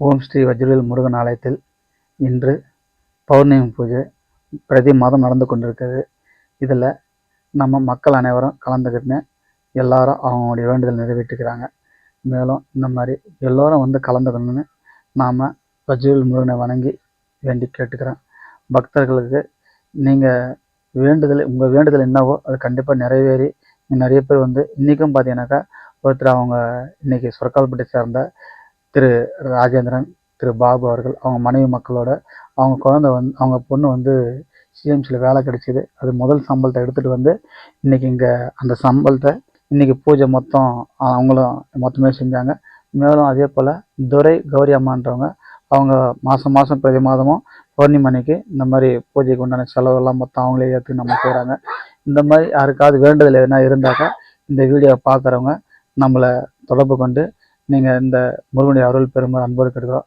ஓம் ஸ்ரீ வஜ்ரவேல் முருகன் ஆலயத்தில் இன்று பௌர்ணமி பூஜை பிரதி மாதம் நடந்து கொண்டிருக்கிறது. இதில் நம்ம மக்கள் அனைவரும் கலந்துக்கிட்டு எல்லாரும் அவங்களுடைய வேண்டுதல் நிறைவேற்றிக்கிறாங்க. மேலும் இந்த மாதிரி எல்லோரும் வந்து கலந்துக்கணும்னு நாம் வஜ்ரவேல் முருகனை வணங்கி வேண்டி கேட்டுக்கிறேன் பக்தர்களுக்கு நீங்கள் வேண்டுதல் உங்கள் வேண்டுதல் என்னவோ அது கண்டிப்பாக நிறைவேறி நிறைய பேர் வந்து இன்றைக்கும் பார்த்தீங்கன்னாக்கா ஒருத்தர் அவங்க இன்னைக்கு சொர்க்கால்பட்டி சேர்ந்த திரு ராஜேந்திரன் திரு பாபு அவர்கள் அவங்க மனைவி மக்களோட அவங்க குழந்தை வந்து அவங்க பொண்ணு வந்து சிஎம்சியில் வேலை கிடைச்சிது. அது முதல் சம்பளத்தை எடுத்துகிட்டு வந்து இன்றைக்கி இங்கே அந்த சம்பளத்தை இன்றைக்கி பூஜை மொத்தம் அவங்களும் மொத்தமே செஞ்சாங்க. மேலும் அதே போல் துரை கௌரி அம்மான்றவங்க அவங்க மாதம் மாதம் பிரதி மாதமும் பௌர்ணமி அன்னைக்கு இந்த மாதிரி பூஜைக்கு உண்டான செலவெல்லாம் மொத்தம் அவங்களே ஏற்று நம்ம செய்கிறாங்க இந்த மாதிரி யாருக்காவது வேண்டுதல் எதுனா இருந்தாக்கா இந்த வீடியோவை பார்க்குறவங்க நம்மளை தொடர்பு கொண்டு நீங்கள் இந்த முருகனுடைய அருள் பெரும அன்போடு கேட்டுக்கிறோம்.